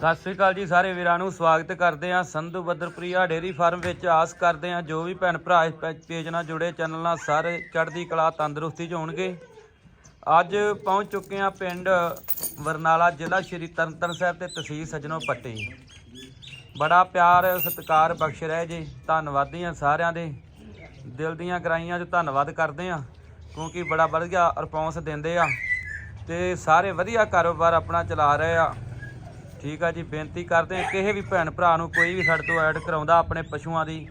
ਸਤਿ ਸ੍ਰੀ ਅਕਾਲ ਜੀ ਸਾਰੇ ਵੀਰਾਂ ਨੂੰ, ਸਵਾਗਤ ਕਰਦੇ ਹਾਂ ਸੰਧੂ ਬੱਦਰਪ੍ਰਿਆ ਡੇਰੀ ਫਾਰਮ ਵਿੱਚ। ਆਸ ਕਰਦੇ ਹਾਂ ਜੋ ਵੀ ਭੈਣ ਭਰਾ ਇਸ ਪੇਜ ਨਾਲ ਜੁੜੇ, ਚੈਨਲ ਨਾਲ ਸਾਰੇ ਚੜ੍ਹਦੀ ਕਲਾ ਤੰਦਰੁਸਤੀ ਚ ਹੋਣਗੇ। ਅੱਜ ਪਹੁੰਚ ਚੁੱਕੇ ਹਾਂ ਪਿੰਡ ਵਰਨਾਲਾ ਜ਼ਿਲ੍ਹਾ ਸ਼੍ਰੀ ਤਰਨਤਾਰਨ ਸਾਹਿਬ ਤੇ ਤਹਿਸੀਲ ਸਜਣੋ ਪੱਟੀ। ਬੜਾ ਪਿਆਰ, ਸਤਿਕਾਰ, ਬਖਸ਼ ਰਹੇ ਜੀ। ਧੰਨਵਾਦੀ ਹਾਂ ਸਾਰਿਆਂ ਦੇ। ਦਿਲ ਦੀਆਂ ਗਰਾਈਆਂ 'ਚ ਧੰਨਵਾਦ ਕਰਦੇ ਹਾਂ, ਕਿਉਂਕਿ ਬੜਾ ਵਧੀਆ ਰਿਸਪੌਂਸ ਦਿੰਦੇ ਆ। ਤੇ ਸਾਰੇ ਵਧੀਆ ਕਾਰੋਬਾਰ ਆਪਣਾ ਚਲਾ ਰਹੇ ਆ। ਠੀਕ ਆ ਜੀ, ਬੇਨਤੀ ਕਰਦੇ ਹਾਂ, ਕਿਸੇ ਵੀ ਭੈਣ ਭਰਾ ਨੂੰ ਕੋਈ ਵੀ ਸਾਡੇ ਤੋਂ ਐਡ ਕਰਾਉਂਦਾ ਆਪਣੇ ਪਸ਼ੂਆਂ ਦੀ,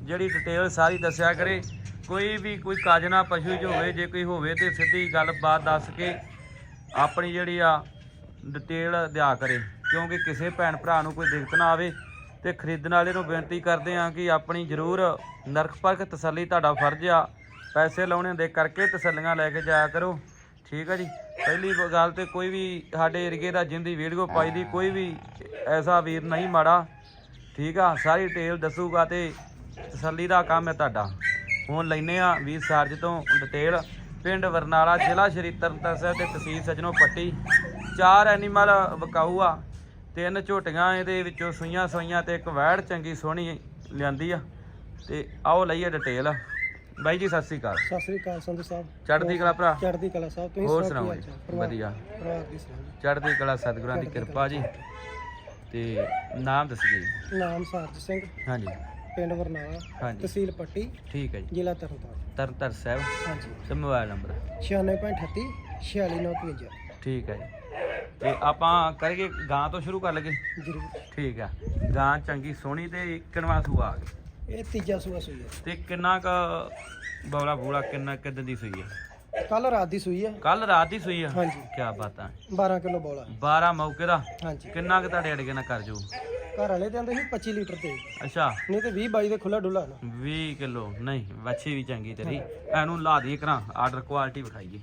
ਜਿਹੜੀ ਡਿਟੇਲ ਸਾਰੀ ਦੱਸਿਆ ਕਰੇ, ਕੋਈ ਵੀ ਕੋਈ ਕਾਜਨਾ ਪਸ਼ੂ ਜੋ ਹੋਵੇ, ਜੇ ਕੋਈ ਹੋਵੇ ਤੇ ਸਿੱਧੀ ਗੱਲਬਾਤ ਦੱਸ ਕੇ ਆਪਣੀ ਜਿਹੜੀ ਆ ਡਿਟੇਲ ਦਿਆ ਕਰੇ, ਕਿਉਂਕਿ ਕਿਸੇ ਭੈਣ ਭਰਾ ਨੂੰ ਕੋਈ ਦਿੱਕਤ ਨਾ ਆਵੇ ਤੇ ਖਰੀਦਣ ਵਾਲੇ ਨੂੰ ਬੇਨਤੀ ਕਰਦੇ ਹਾਂ ਕਿ ਆਪਣੀ ਜ਼ਰੂਰ ਨਰਕ ਪਰਖ ਤਸੱਲੀ ਤੁਹਾਡਾ ਫਰਜ਼ ਆ, ਪੈਸੇ ਲਾਉਣੇ ਦੇ ਕਰਕੇ ਤਸੱਲੀਆਂ ਲੈ ਕੇ ਜਾਇਆ ਕਰੋ। ਠੀਕ ਆ ਜੀ। ਪਹਿਲੀ ਗੱਲ ਤੇ ਕੋਈ ਵੀ ਸਾਡੇ ਏਰੀਏ ਦਾ ਜਿੰਦੀ ਵੀਡੀਓ ਪਾਈ ਦੀ, ਕੋਈ ਵੀ ਐਸਾ ਵੀਰ ਨਹੀਂ ਮਾੜਾ। ਠੀਕ ਆ, ਸਾਰੀ ਡਿਟੇਲ ਦੱਸੂਗਾ ਤੇ ਤਸੱਲੀ ਦਾ ਕੰਮ ਹੈ ਤੁਹਾਡਾ। ਹੁਣ ਲੈਨੇ ਆ ਵੀਰ ਸਾਰਜ ਤੋਂ ਡਿਟੇਲ ਪਿੰਡ ਵਰਨਾਲਾ, ਜ਼ਿਲ੍ਹਾ ਸ਼੍ਰੀ ਤਰਨਤਾਰਨ ਸਾਹਿਬ ਤੇ ਤਹਿਸੀਲ ਸਜਣੋ ਪੱਟੀ। ਚਾਰ ਐਨੀਮਲ ਵਿਕਾਊ ਆ। ਤਿੰਨ ਝੋਟੀਆਂ ਇਹਦੇ ਵਿੱਚੋਂ ਸੂਈਆਂ ਸੂਈਆਂ ਤੇ ਇੱਕ ਵੈੜ ਚੰਗੀ ਸੋਹਣੀ ਲਿਆਂਦੀ ਆ। ਤੇ ਆਓ ਲਈਏ ਡਿਟੇਲ ਬਾਈ ਜੀ ਸਤਿ ਸ੍ਰੀ ਅਕਾਲ। ਸਤਿ ਸ੍ਰੀ ਅਕਾਲ ਸੰਧੂ ਸਾਹਿਬ। ਚੜ੍ਹਦੀ ਕਲਾ ਭਰਾ? ਚੜ੍ਹਦੀ ਕਲਾ ਸਾਹਿਬ ਤੁਸੀਂ ਹੋਰ ਸੁਣਾਓ ਜੀ? ਵਧੀਆ। ਪਰਿਵਾਰ ਦੀ ਸੁਣਾਓ ਚੜ੍ਹਦੀ ਕਲਾ ਸਤਿਗੁਰਾਂ ਦੀ ਕਿਰਪਾ ਜੀ। ਤੇ ਨਾਮ ਦੱਸੀਏ ਜੀ। ਨਾਮ ਸਾਰਜ ਸਿੰਘ। ਹਾਂਜੀ। ਪਿੰਡ ਵਰਨਾਲਾ ਹਾਂਜੀ। ਤਹਿਸੀਲ ਪੱਟੀ। ਠੀਕ ਹੈ ਜੀ। ਜ਼ਿਲ੍ਹਾ ਤਰਨਤਾਰਨ। ਤਰਨਤਾਰਨ ਸਾਹਿਬ। ਹਾਂਜੀ। ਤੇ ਮੋਬਾਈਲ ਨੰਬਰ? 9638 46953 ਠੀਕ ਹੈ ਜੀ। ਤੇ ਆਪਾਂ ਕਰੀਏ ਗਾਂ ਤੋਂ ਸ਼ੁਰੂ ਕਰ ਲਗੇ ਜਰੂਰ। ਠੀਕ ਆ ਗਾਂ ਚੰਗੀ ਸੋਹਣੀ ਤੇ ਕਿੰਨਵਾ ਸੂਆ ਆ ਗਿਆ ਇਹ ਤੀਜਾ ਸੂਆ ਸੂਈ ਹੈ ਤੇ ਕਿੰਨਾ ਕ ਬੌਲਾ ਬੂਲਾ ਕਿੰਨਾ ਕਿਦਾਂ ਦੀ ਸੂਈ ਹੈ ਕੱਲ ਰਾਤ ਦੀ ਸੂਈ ਹੈ ਕੱਲ ਰਾਤ ਦੀ ਸੂਈ ਆ? ਹਾਂਜੀ। ਕੀ ਬਾਤਾਂ 12 ਕਿਲੋ ਬੋਲਾ। 12 ਮੌਕੇ ਦਾ? ਹਾਂਜੀ। ਕਿੰਨਾ ਕ ਤੁਹਾਡੇ ਅੜਗੇ ਨਾਲ ਕਰ ਜੂ? ਘਰ ਵਾਲੇ ਤੇ ਆਂਦੇ ਸੀ 25 ਲੀਟਰ ਤੇ ਅੱਛਾ। ਨਹੀਂ ਤੇ 20 22 ਦੇ ਖੁੱਲਾ ਡੁੱਲਾ ਨਾ। 20 ਕਿਲੋ। ਨਹੀਂ ਵੱਛੀ ਵੀ ਚੰਗੀ ਤੇਰੀ। ਇਹਨੂੰ ਲਾ ਦੀ ਕਰਾਂ ਆਰਡਰ ਕੁਆਲਿਟੀ ਵਿਖਾਈਏ।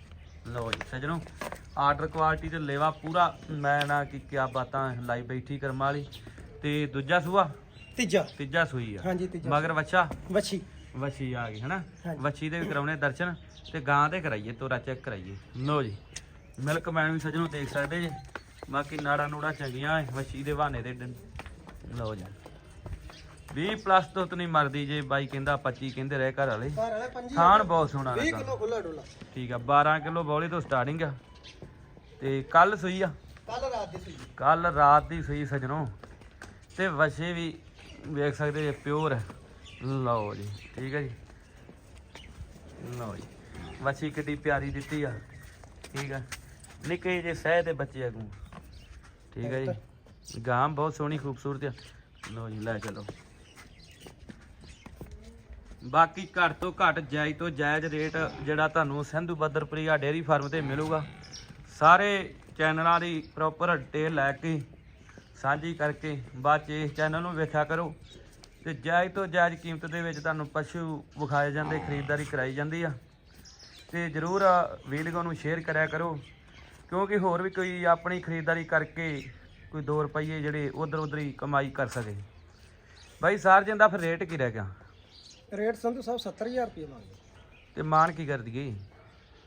ਲਓ ਜੀ ਸਜਣੋ ਆਰਡਰ ਕੁਆਲਿਟੀ ਤੇ ਲੇਵਾ ਪੂਰਾ। ਮੈਂ ਨਾ ਕਿ ਕਿਆ ਬਾਤਾਂ ਲਾਈ ਬੈਠੀ ਕਰਮ ਵਾਲੀ। ਤੇ ਦੂਜਾ ਸੂਆ? ਤੀਜਾ। ਤੀਜਾ ਸੂਈ ਆ। ਹਾਂਜੀ ਤੀਜਾ ਮਗਰ ਵੱਛਾ? ਵੱਛੀ। ਵੱਛੀ ਆ ਗਈ ਹਨਾ? ਹਾਂਜੀ। ਵੱਛੀ ਦੇ ਵੀ ਕਰਾਉਣੇ ਦਰਸ਼ਨ ਤੇ ਗਾਂ ਦੇ ਕਰਾਈਏ ਤੋਰਾ ਚੈੱਕ ਕਰਾਈਏ। ਲਓ ਜੀ ਮਿਲਕ ਮੈਨ ਵੀ ਸਜਣੋ ਦੇਖ ਸਕਦੇ ਜੀ। ਬਾਕੀ ਨਾੜਾ ਨੂੜਾ ਚੰਗੀਆਂ ਐ ਵੱਛੀ ਦੇ ਬਹਾਨੇ ਦੇ ਡੰ- ਲਓ ਜੀ। 20 ਪਲੱਸ ਤੋਂ ਤਾਂ ਨਹੀਂ ਮਰਦੀ ਜੇ ਬਾਈ ਕਹਿੰਦਾ 25 ਕਹਿੰਦੇ ਰਹੇ ਘਰ ਵਾਲੇ। ਘਰ ਵਾਲੇ 25 ਥਾਣ ਬਹੁਤ ਸੋਹਣਾ 20 ਲੱਗਾ। ਕਿਲੋ ਖੁੱਲਾ ਡੁੱਲਾ ਠੀਕ ਆ 12 ਕਿਲੋ ਬੌਲੀ ਤੋਂ ਸਟਾਰਟਿੰਗ ਆ। ਤੇ ਕੱਲ ਸੂਈ ਆ। ਕੱਲ ਰਾਤ ਦੀ ਸੂਈ। ਕੱਲ ਰਾਤ ਦੀ ਸੂਈ ਸਜਣੋ। ਤੇ ਵਛੇ ਵੀ ਵੇਖ ਸਕਦੇ ਜੇ ਪਿਓਰ ਹੈ। ਲਓ ਜੀ, ਠੀਕ ਹੈ ਜੀ। ਲਓ ਜੀ। ਵਛੀ ਕਿੱਡੀ ਪਿਆਰੀ ਦਿੱਤੀ ਆ। ਠੀਕ ਆ। ਨਿੱਕੇ ਜੇ ਸਹਿ ਦੇ ਬੱਚੇ ਆਗੂ ਠੀਕ ਹੈ ਜੀ। ਗਾਂ ਬਹੁਤ ਸੋਹਣੀ, ਖੂਬਸੂਰਤ ਆ। ਲਓ ਜੀ, ਲੈ ਚਲੋ। ਬਾਕੀ ਘੱਟ ਤੋਂ ਘੱਟ, ਜਾਇਜ਼ ਤੋਂ ਜਾਇਜ਼ ਰੇਟ ਜਿਹੜਾ ਤੁਹਾਨੂੰ ਸਿੰਧੂ ਬੱਦਰਪ੍ਰਿਆ ਡੇਅਰੀ ਫਾਰਮ ਤੇ ਮਿਲੂਗਾ। ਸਾਰੇ ਚੈਨਲਾਂ ਦੀ ਪ੍ਰੋਪਰ ਡਿਟੇਲ ਲੈ ਕੇ ਸਾਂਝੀ ਕਰਕੇ ਬਾਅਦ 'ਚ ਇਸ ਚੈਨਲ ਨੂੰ ਵੇਖਿਆ ਕਰੋ। ਤੇ ਜਾਇਜ਼ ਤੋਂ ਜਾਇਜ਼ ਕੀਮਤ ਦੇ ਵਿੱਚ ਤੁਹਾਨੂੰ ਪਸ਼ੂ ਵਿਖਾਏ ਜਾਂਦੇ ਖਰੀਦਦਾਰੀ ਕਰਾਈ ਜਾਂਦੀ ਆ। ਤੇ ਜਰੂਰ ਵੀਡੀਓ ਨੂੰ ਸ਼ੇਅਰ ਕਰਿਆ ਕਰੋ। ਕਿਉਂਕਿ ਹੋਰ ਵੀ ਕੋਈ ਆਪਣੀ ਖਰੀਦਦਾਰੀ ਕਰਕੇ ਕੋਈ 2 ਰੁਪਏ ਜਿਹੜੇ ਉਧਰ ਉਧਰ ਹੀ ਕਮਾਈ ਕਰ ਸਕੇ। ਬਾਈ ਸਾਰਜਨ ਦਾ ਫਿਰ ਰੇਟ ਕੀ ਰਹਿ ਗਿਆ? ਰੇਟ ਸੰਧੂ ਸਾਹਿਬ 70000 ਰੁਪਏ ਮੰਗਦੇ ਤੇ ਮਾਨ ਕੀ ਕਰ ਦਈਏ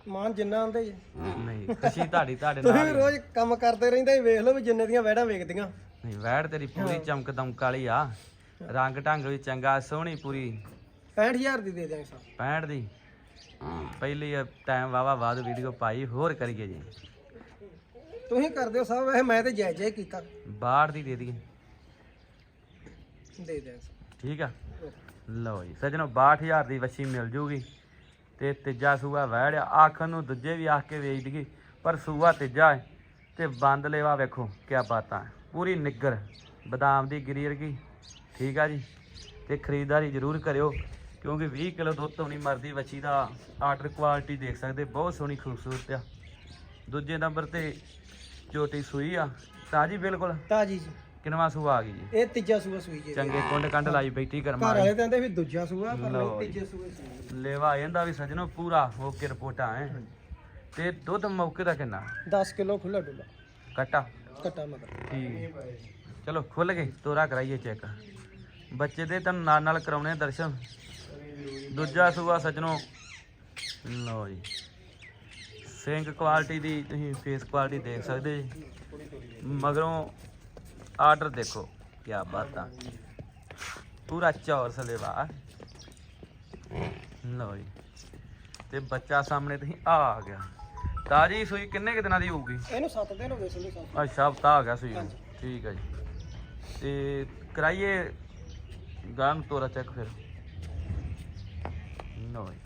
ਮਾਨ ਜਿੰਨਾ ਆਂਦੇ ਨਹੀਂ ਖੁਸ਼ੀ ਤੁਹਾਡੀ ਤੁਹਾਡੇ ਨਾਲ। ਰੋਜ਼ ਕੰਮ ਕਰਦੇ ਰਹਿੰਦੇ ਵੇਖ ਲਓ ਵੀ ਜਿੰਨੇ ਦੀਆਂ ਵੈੜਾਂ ਵੇਚਦੀਆਂ ਨਹੀਂ ਵੈੜ ਤੇਰੀ ਪੂਰੀ ਚਮਕ ਦਮਕ ਵਾਲੀ ਆ। ਰੰਗ ਢੰਗ ਵੀ ਚੰਗਾ ਸੋਹਣੀ ਪੂਰੀ। 65000 ਦੀ ਦੇ ਦਿਆਂਗੇ ਸਾਹਿਬ 65 ਦੀ? ਪਹਿਲੀ ਟਾਈਮ ਵਾਵਾ ਬਾਅਦ ਵੀਡੀਓ ਪਾਈ ਹੋਰ ਕਰੀਏ ਜੀ। ਤੁਸੀਂ ਕਰਦੇ ਹੋ ਸਾਹਿਬ ਵੈਸੇ ਮੈਂ ਤੇ ਜਾਇਜ਼ ਜਾਇਜ਼ ਕੀਤਾ। ਬਾਹਰ ਦੀ ਦੇ ਦਈਏ। ਦੇ ਦਿਆਂਗੇ ਠੀਕ ਆ? ਲਓ ਜੀ ਸੱਜਣੋ 62000 ਦੀ ਵੱਛੀ ਮਿਲ ਜੂਗੀ। ਤੇ ਤੀਜਾ ਸੂਆ ਵੈੜ ਆ। ਆਖਣ ਨੂੰ ਦੂਜੇ ਵੀ ਆਖ ਕੇ ਵੇਚ ਦਈਏ ਪਰ ਸੂਆ ਤੀਜਾ ਹੈ। ਤੇ ਬੰਦ ਲੇਵਾ ਵੇਖੋ ਕਿਆ ਬਾਤਾਂ ਹੈ। ਪੂਰੀ ਨਿੱਗਰ ਬਦਾਮ ਦੀ ਗਿਰੀ ਵਰਗੀ। ਠੀਕ ਆ ਜੀ? ਤੇ ਖਰੀਦਦਾਰੀ ਜ਼ਰੂਰ ਕਰਿਓ ਕਿਉਂਕਿ 20 ਕਿਲੋ ਦੁੱਧ ਤੋਂ ਨਹੀਂ ਮਰਦੀ ਵੱਛੀ ਦਾ ਆਰਡਰ ਕੁਆਲਿਟੀ ਦੇਖ ਸਕਦੇ ਬਹੁਤ ਸੋਹਣੀ ਖੂਬਸੂਰਤ ਆ। ਦੂਜੇ ਨੰਬਰ ਤੇ ਝੋਟੀ ਸੂਈ ਆ। ਤਾਜੀ ਬਿਲਕੁਲ? ਤਾਜੀ ਜੀ। ਕਿਨਵਾ ਸੂਆ ਆ ਗਈ ਜੀ? ਇਹ ਤੀਜਾ ਸੂਆ ਸੂਈ ਜੀ ਚੰਗੇ ਕੁੰਡ ਕੰਡ ਲਾਈ ਬੈਠੀ ਘਰ ਕਰਮਾ ਵਾਲੇ ਕਹਿੰਦੇ ਵੀ ਦੂਜਾ ਸੂਆ ਪਰ ਨਹੀਂ। ਤੀਜੇ ਸੂਏ ਸੂਈ ਲੇਵਾ ਇਹਦਾ ਵੀ ਸਜਣੋ ਪੂਰਾ ਓਕੇ ਰਿਪੋਰਟਾਂ ਹੈ। ਤੇ ਦੁੱਧ ਮੌਕੇ ਦਾ ਕਿੰਨਾ? 10 ਕਿਲੋ ਖੁੱਲਾ ਡੁੱਲਾ ਕੱਟਾ ਕਟਾ ਮਗਰ। ਠੀਕ। ਚਲੋ ਖੁੱਲ ਗਏ ਤੋਰਾ ਕਰਾਈਏ ਚੈੱਕ ਬੱਚੇ ਦੇ ਤੁਹਾਨੂੰ ਨਾਲ ਨਾਲ ਕਰਾਉਣੇ ਦਰਸ਼ਨ। ਦੂਜਾ ਸੂਆ ਸੱਜਣੋ। ਲਓ ਜੀ। ਸਿੰਗ ਕੁਆਲਿਟੀ ਦੀ ਤੁਸੀਂ ਫੇਸ ਕੁਆਲਿਟੀ ਦੇਖ ਸਕਦੇ ਜੀ। ਮਗਰੋਂ ਆਰਡਰ ਦੇਖੋ ਕੀ ਬਾਤਾਂ ਪੂਰਾ ਚੌਰ ਸਲੇਵਾ। ਲਓ ਜੀ। ਤੇ ਬੱਚਾ ਸਾਹਮਣੇ ਤੁਸੀਂ ਆ ਆ ਗਿਆ। ਤਾਜੀ ਸੂਈ ਕਿੰਨੇ ਕੁ ਦਿਨਾਂ ਦੀ ਹੋਊਗੀ? ਇਹਨੂੰ 7 ਦਿਨ ਹੋ ਗਏ ਸੰਧੂ ਸਾਹਿਬ ਅੱਛਾ ਹਫਤਾ ਆ ਗਿਆ ਸੂਈ ਨੂੰ। ਹਾਂਜੀ। ਠੀਕ ਹੈ ਜੀ। ਤੇ ਕਰਾਈਏ ਗਾਂ ਤੋਰਾ ਚੈੱਕ ਫਿਰ। ਲਓ ਜੀ।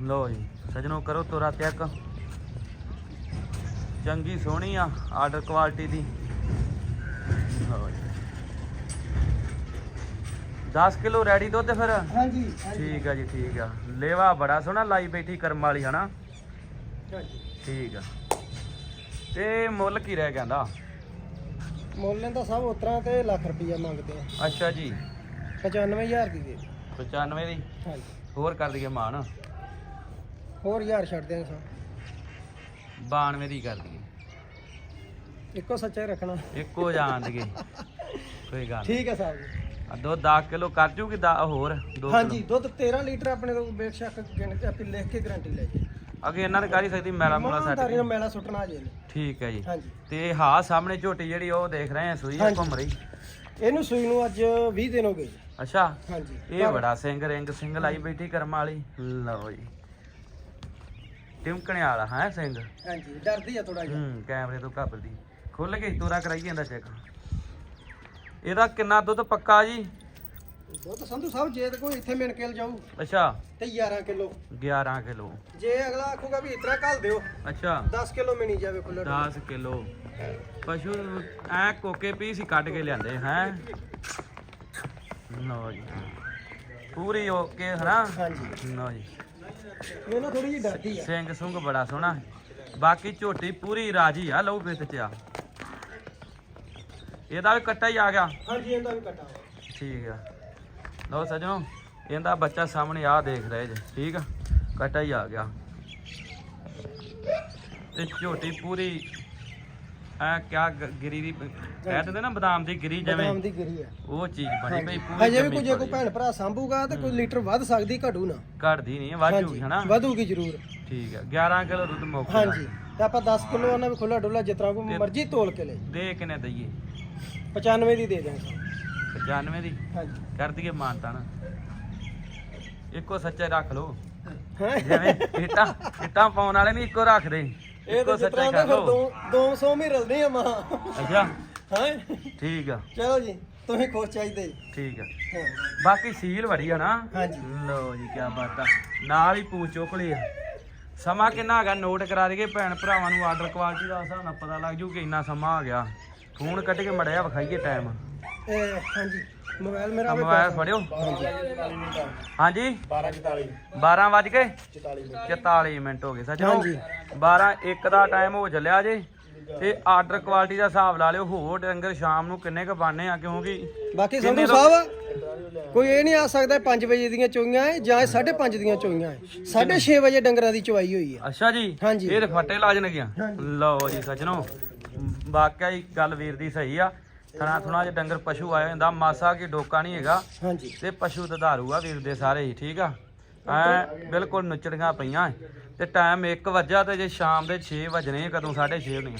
ਲਓ ਜੀ ਸਜਣੋ ਕਰੋ ਤੋਰਾ ਚੈੱਕ। ਚੰਗੀ ਸੋਹਣੀ ਆ ਆਰਡਰ ਕੁਆਲਿਟੀ ਦੀ। ਲਓ ਜੀ। 10 ਕਿਲੋ ਰੈਡੀ ਦੁੱਧ ਫਿਰ? ਹਾਂਜੀ ਠੀਕ ਆ ਜੀ ਠੀਕ ਆ। ਲੇਵਾ ਬੜਾ ਸੋਹਣਾ ਲਾਈ ਬੈਠੀ ਕਰਮ ਵਾਲੀ ਹਨਾ? ਠੀਕ ਆ। ਤੇ ਮੁੱਲ ਕੀ ਰਹਿ ਗਿਆ ਦਾ ਮੁੱਲ ਲੈਂਦਾ ਸਭ ਉਤਰਾ ਤੇ ਲੱਖ ਰੁਪਈਆ ਮੰਗਦੇ ਆ। ਅੱਛਾ ਜੀ। 95000 ਦੀ ਦੇ। 95 ਦੀ? ਹਾਂਜੀ। ਹੋਰ ਕਰ ਦਈਏ ਮਾਨ ਹੋਰ ਹਜ਼ਾਰ ਛੱਡ ਦੇਣ ਸਭ 92 ਦੀ ਕਰ ਦਈਏ ਇੱਕੋ ਸੱਚਾ ਹੀ ਰੱਖਣਾ। ਇੱਕੋ ਜਾਣ ਦਈਏ ਕੋਈ ਗੱਲ ਠੀਕ ਹੈ ਸਾਹਿਬ ਜੀ। ਆ ਦੋ 10 ਕਿਲੋ ਕਰ ਜੂਗੀ ਦਾ ਹੋਰ 2 ਹਾਂਜੀ ਦੁੱਧ 13 ਲੀਟਰ ਆਪਣੇ ਤੋਂ ਬੇਸ਼ੱਕ ਗਿਣ ਕੇ ਆਪੇ ਲਿਖ ਕੇ ਗਾਰੰਟੀ ਲੈ ਜੀ ਅੱਗੇ ਇਹਨਾਂ ਨੇ ਕਰ ਸਕਦੀ ਮੈਲਾ ਮੂਲਾ ਸੱਟ ਨਾਲ ਮੈਲਾ ਸੁੱਟਣਾ ਜੇ ਠੀਕ ਹੈ ਜੀ। ਹਾਂਜੀ। ਤੇ ਹਾਂ ਸਾਹਮਣੇ ਝੋਟੀ ਜਿਹੜੀ ਉਹ ਦੇਖ ਰਹੇ ਆ ਸੂਈ। ਘੁੰਮ ਰਹੀ। ਇਹਨੂੰ ਸੂਈ ਨੂੰ ਅੱਜ 20 ਦਿਨ ਹੋ ਗਏ। ਅੱਛਾ। ਹਾਂਜੀ। ਇਹ ਬੜਾ ਸਿੰਘ ਰਿੰਗ ਸਿੰਘ ਲਾਈ ਬੈਠੀ ਕਰਮ ਵਾਲੀ। ਲਓ ਜੀ। ਟਿਮਕਣੇ ਵਾਲਾ ਹੈ ਸਿੰਘ? ਹਾਂਜੀ ਡਰਦੀ ਆ ਥੋੜਾ ਜਿਹਾ। ਹੂੰ ਕੈਮਰੇ ਤੋਂ ਘੱਬਦੀ ਖੁੱਲ ਕੇ ਤੋਰਾ ਕਰਾਈ ਜਾਂਦਾ ਚੈੱਕ। ਇਹਦਾ ਕਿੰਨਾ ਦੁੱਧ ਪੱਕਾ ਜੀ? ਦੁੱਧ ਸੰਧੂ ਸਾਹਿਬ ਜੇ ਤੇ ਕੋਈ ਇੱਥੇ ਮਿਣ ਕੇ ਜਾਊ ਅੱਛਾ। ਤੇ 11 ਕਿਲੋ। 11 ਕਿਲੋ। ਜੇ ਅਗਲਾ ਆਖੂਗਾ ਵੀ ਇਤਨਾ ਘੱਲ ਦਿਓ ਅੱਛਾ। 10 ਕਿਲੋ ਮਿਣੀ ਜਾਵੇ ਡੁੱਲਾ। 10 ਕਿਲੋ। ਪਸ਼ੂ ਐ ਕੋਕੇ ਪੀਸ ਹੀ ਕੱਢ ਕੇ ਲਿਆਂਦੇ ਹੈ? ਲਓ ਜੀ। ਪੂਰੀ ਓਕੇ ਹਨਾ? ਹਾਂਜੀ। ਲਓ ਜੀ। ਇਹ ਨਾ ਥੋੜੀ ਜਿਹੀ ਡਰਦੀ ਆ। ਸਿੰਘ ਸੁੰਗ ਬੜਾ ਸੋਹਣਾ। ਬਾਕੀ ਝੋਟੀ ਪੂਰੀ ਰਾਜੀ ਆ ਲਓ ਵਿੱਚ ਚ ਆ। ਇਹਦਾ ਵੀ ਕੱਟਾ ਹੀ ਆ ਗਿਆ। ਹਾਂਜੀ ਇਹਦਾ ਵੀ ਕਟਾ ਠੀਕ ਆ। ਲਓ ਸਜਣੋ ਇਹਦਾ ਬੱਚਾ ਸਾਹਮਣੇ ਆ ਦੇਖ ਰਹੇ ਜੇ ਠੀਕ ਆ? ਕਟਾ ਹੀ ਆ ਗਿਆ। ਤੇ ਝੋਟੀ ਪੂਰੀ ਐ ਕਿਆ ਗ- ਗਿਰੀ ਦੀ ਕਹਿ ਦਿੰਦੇ ਨਾ ਬਦਾਮ ਦੀ ਗਿਰੀ ਜਿਵੇਂ। ਬਦਾਮ ਦੀ ਗਿਰੀ ਆ। ਉਹ ਚੀਜ਼ ਬਣੀ ਪਈ ਪੂਰੀ ਹਜੇ ਵੀ ਕੋਈ ਜੇ ਕੋਈ। ਭੈਣ ਭਰਾ ਸੰਭੂਗਾ ਤੇ ਕੋਈ ਲੀਟਰ ਵੱਧ ਸਕਦੀ ਘਟੂ ਨਾ। ਘਟਦੀ ਨਹੀਂ ਵਾਜੂਗੀ ਹਨਾ? ਵਧੂਗੀ ਜ਼ਰੂਰ। ਠੀਕ ਆ। 11 ਕਿਲੋ ਦੁੱਧ ਮੁੱਕ ਹਾਂਜੀ। ਤੇ ਆਪਾਂ 10 ਕਿਲੋ ਉਹਨਾਂ ਵੀ ਖੁੱਲਾ ਡੁੱਲਾ ਜਿਤਨਾ ਕੋ ਤੇ- ਮਰਜ਼ੀ ਤੋਲ ਕੇ ਲੈ ਦੇ ਕਿਨੇ ਦਈਏ? 95 ਦੀ ਦੇ ਦਿਆਂਗੇ 95 ਦੀ? ਹਾਂਜੀ। ਕਰ ਦਈਏ ਮਾਨਤਾ ਨਾ ਇੱਕੋ ਸੱਚਾ ਰੱਖ ਲਓ। ਹੈ? ਜਿਵੇਂ ਇੱਟਾਂ ਇੱਟਾਂ ਪਾਉਣ ਵਾਲੇ ਨਹੀਂ ਇੱਕੋ ਰੱਖ ਦੇ। ਇਹ ਇੱਕੋ ਤਾਂ ਸੱਚਾ ਜਿਤਨਾ ਕਰ ਫਿਰ ਲਓ। 200 ਮੀ ਰਲਦੇ ਆ ਮਾਂ। ਅੱਛਾ। ਹੈ? ਠੀਕ ਆ। ਚਲੋ ਜੀ ਤੁਸੀਂ ਖੁਸ਼ ਚਾਹੀਦੇ। ਠੀਕ ਆ। ਹਾਂ। ਬਾਕੀ ਸੀਲ ਬੜੀ ਆ ਨਾ। ਹਾਂਜੀ। ਲਓ ਜੀ ਕੀ ਬਾਤ ਆ। ਨਾਲ ਹੀ ਪੂਛ ਚੋਕਲੀ ਆ। ਸਮਾਂ ਕਿੰਨਾ ਹੈਗਾ? ਨੋਟ ਕਰਾ ਦਈਏ। ਭੈਣ ਭਰਾਵਾਂ ਨੂੰ ਆਰਡਰ ਕੁਆਲਿਟੀ ਦਾ ਹਿਸਾਬ ਨਾਲ ਪਤਾ ਲੱਗ ਜੂ ਕਿ ਇੰਨਾ ਸਮਾਂ ਆ ਗਿਆ। ਫੋਨ ਕੱਢ ਕੇ ਮੜਿਆ ਵਿਖਾਈਏ ਟਾਈਮ ਇਹ ਹਾਂਜੀ। ਮੋਬਾਈਲ ਮੇਰਾ ਵੀ ਮੋਬਾਈਲ ਫੜਿਓ। ਹਾਂਜੀ। 12:44 12 ਵੱਜ ਕੇ 44 ਮਿੰਟ। ਹੋ ਗਏ। ਸੱਜਣੋ ਹਾਂਜੀ। 12 1 ਦਾ ਟਾਈਮ ਹੋ ਚੱਲਿਆ ਜੇ। ਤੇ ਆਰਡਰ ਕੁਆਲਿਟੀ ਦਾ ਹਿਸਾਬ ਲਾ ਲਿਓ। ਹੋਰ ਡੰਗਰ ਸ਼ਾਮ ਨੂੰ ਕਿੰਨੇ ਕ ਬਾਨੇ ਆ? ਕਿਉਂਕਿ ਬਾਕੀ ਸੰਧੂ ਸਾਹਿਬ ਕੋਈ ਇਹ ਨਹੀਂ ਆ ਸਕਦਾ 5 ਵਜੇ ਦੀਆਂ ਚੋਈਆਂ ਹੈ ਜਾਂ 5:30 ਦੀਆਂ ਚੋਈਆਂ ਹੈ 6:30 ਵਜੇ ਡੰਗਰਾਂ ਦੀ ਚਵਾਈ ਹੋਈ ਹੈ ਅੱਛਾ ਜੀ। ਹਾਂਜੀ। ਇਹ ਤੇ ਫੱਟੇ ਲਾਜਣ ਗਿਆ। ਹਾਂਜੀ। ਲਓ ਜੀ ਸੱਜਣੋ। ਵਾਕਿਆ ਹੀ ਗੱਲ ਵੀਰ ਦੀ ਸਹੀ ਆ। ਥਣਾ ਥਣਾ ਜੇ ਡੰਗਰ ਪਸ਼ੂ ਆਇਆ ਹੁੰਦਾ ਮਾਸਾ ਕੀ ਡੋਕਾ ਨਹੀਂ ਹੈਗਾ। ਹਾਂਜੀ। ਤੇ ਪਸ਼ੂ ਦੁਧਾਰੂ ਆ ਵੀਰ ਦੇ ਸਾਰੇ ਹੀ ਠੀਕ ਆ? ਐ ਬਿਲਕੁਲ ਨੁੱਚੜੀਆਂ ਪਈਆਂ ਤੇ ਟਾਈਮ 1 ਵਜਾ ਤੇ ਜੇ ਸ਼ਾਮ ਦੇ 6 ਵਜਣੇ ਕਦੋਂ 6:30 ਹੋਣੇ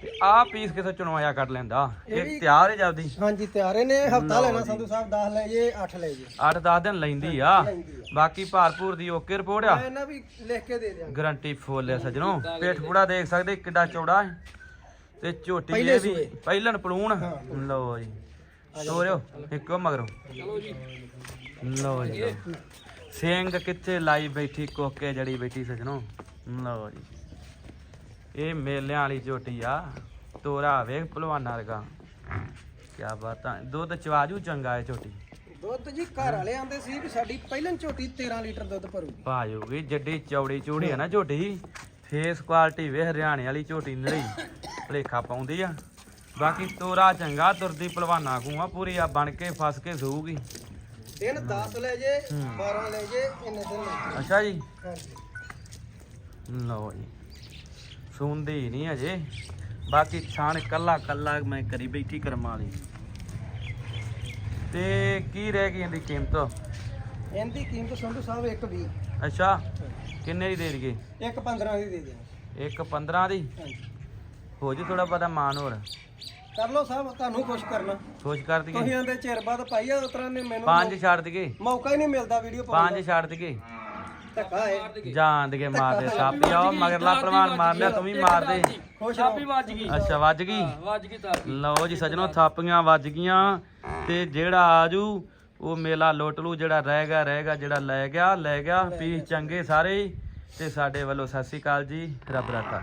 ਤੇ ਆਹ ਪੀਸ ਕਿਸੇ ਚੁਣਵਾਇਆ ਕੱਢ ਲੈਂਦਾ? ਇਹ ਤਿਆਰ ਹੈ ਜਲਦੀ? ਹਾਂਜੀ ਤਿਆਰੇ ਨੇ। ਹਫਤਾ ਲੈਣਾ। ਸੰਧੂ ਸਾਹਿਬ 10 ਲੈ ਜੇ 8 ਲੈ ਜੇ। 8-10 ਦਿਨ ਲੈਂਦੀ ਆ। ਆ। ਬਾਕੀ ਭਾਰਪੂਰ ਦੀ ਓਕੇ ਰਿਪੋਰਟ ਆ। ਮੈਂ ਇਹਨਾਂ ਵੀ ਲਿਖ ਕੇ ਦੇ ਦਿਆਂਗਾ। ਗਰੰਟੀ ਫੁੱਲ ਹੈ ਸਜਣੋ। ਪੇਟ ਪੂੜਾ ਦੇਖ ਸਕਦੇ ਕਿੱਡਾ ਚੌੜਾ ਹੈ। ਤੇ ਝੋਟੀ ਪਹਿਲੇ ਇਹ ਵੀ ਸੂਏ। ਪਹਿਲਣ ਪਲੂਣ। ਹਾਂ। ਲਓ ਜੀ। ਤੋਰਿਓ ਇੱਕੋ ਮਗਰੋਂ। ਲਓ ਜੀ ਲਓ। ਸਿੰਘ ਕਿੱਥੇ ਲਾਈ ਬੈਠੀ ਕੋਕੇ ਜੜੀ ਬੈਠੀ ਸਜਣੋ। ਲਓ ਜੀ। ਇਹ ਮੇਲਿਆਂ ਵਾਲੀ ਝੋਟੀ ਆ। ਤੋਰਾ ਵੇਖ ਭਲਵਾਨਾਂ ਵਰਗਾ। ਕੀ ਬਾਤਾਂ ਦੁੱਧ ਚਵਾਜੂ ਚੰਗਾ ਹੈ ਝੋਟੀ। ਦੁੱਧ ਜੀ ਘਰ ਵਾਲੇ ਆਂਦੇ ਸੀ ਵੀ ਸਾਡੀ ਪਹਿਲਾਂ ਝੋਟੀ 13 ਲੀਟਰ ਦੁੱਧ ਭਰੂਗੀ ਭਾਜੂਗੀ ਜੱਡੀ ਚੌੜੀ ਚੂੜੀ ਆ ਨਾ ਝੋਟੀ। ਫੇਸ ਕੁਆਲਿਟੀ ਵੇ ਹਰਿਆਣੇ ਵਾਲੀ ਝੋਟੀ ਨੜੀ ਭਲੇਖਾ ਪਾਉਂਦੀ ਆ। ਬਾਕੀ ਤੋਰਾ ਚੰਗਾ ਤੁਰਦੀ ਭਲਵਾਨਾ ਖੂਆ ਪੂਰੀ ਆ ਬਣ ਕੇ ਫਸ ਕੇ ਸੂਗੀ ਦਿਨ 10 ਲੈ ਜੇ 12 ਲੈ ਜੇ ਇੰਨੇ ਦਿਨ ਲੈ। ਅੱਛਾ ਜੀ। ਲਓ ਜੀ। ਸੁਣਦੀ ਨਹੀਂ ਅਜੇ। ਬਾਕੀ ਛਾਣ ਕੱਲਾ ਕੱਲਾ ਮੈਂ ਕਰੀ ਬੈਠੀ ਕਰਮਾਂ ਵਾਲੀ। ਤੇ ਕੀ ਰਹਿ ਗਈ ਇਹਦੀ ਕੀਮਤ? ਇਹਦੀ ਕੀਮਤ ਸੰਧੂ ਸਾਹਿਬ 120 ਅੱਛਾ। ਕਿੰਨੇ ਦੀ ਦੇ ਦਈਏ? ਇੱਕ 15 ਦੀ ਦੇ ਇੱਕ 15 ਦੀ? ਹਾਂਜੀ। ਹੋ ਜੀ ਥੋੜਾ ਪਤਾ ਮਾਨ ਹੋਰ। ਕਰ ਲਓ ਸਾਹਿਬ ਤੁਹਾਨੂੰ ਖੁਸ਼ ਕਰਨਾ। ਖੁਸ਼ ਕਰ ਦਈਏ। ਤੁਸੀਂ ਆਂਦੇ ਚਿਰ ਬਾਅਦ ਪਾਈ ਆ ਉਤਰਾਂ ਨੇ ਮੈਨੂੰ ਪੰਜ ਛੱਡ ਦਈਏ। ਮੌਕਾ ਹੀ ਨਹੀਂ ਮਿਲਦਾ ਵੀਡੀਓ ਪਾਉਣ ਪੰਜ ਛੱਡ ਦਈਏ। ਦਾ ਧੱਕਾ ਹੈ। ਜਾਣ ਦੇ ਮਾਰਦੇ ਸਾਪੀ ਆਓ ਮਗਰਲਾ ਪ੍ਰਵਾਨ ਮਾਰ ਲਿਆ ਤੂੰ ਵੀ ਮਾਰ ਦੇ। ਖੁਸ਼ ਰਹੋ ਵੱਜ ਗਈ। ਅੱਛਾ ਵੱਜ ਗਈ? ਵੱਜ ਗਈ ਤਾਂ ਲਓ ਜੀ ਸਜਣੋ ਥਾਪੀਆਂ ਵੱਜ ਗਈਆਂ ਤੇ ਜਿਹੜਾ ਆਜੂ ਉਹ ਮੇਲਾ ਲੁੱਟ ਲੂ ਜਿਹੜਾ ਰਹਿ ਗਿਆ ਰਹੇਗਾ ਜਿਹੜਾ ਲੈ ਗਿਆ ਲੈ ਗਿਆ। ਪੀਸ ਚੰਗੇ ਸਾਰੇ। ਹੀ। ਤੇ ਸਾਡੇ ਵੱਲੋਂ ਸਤਿ ਸ੍ਰੀ ਅਕਾਲ ਜੀ ਰੱਬ ਰਾਖਾ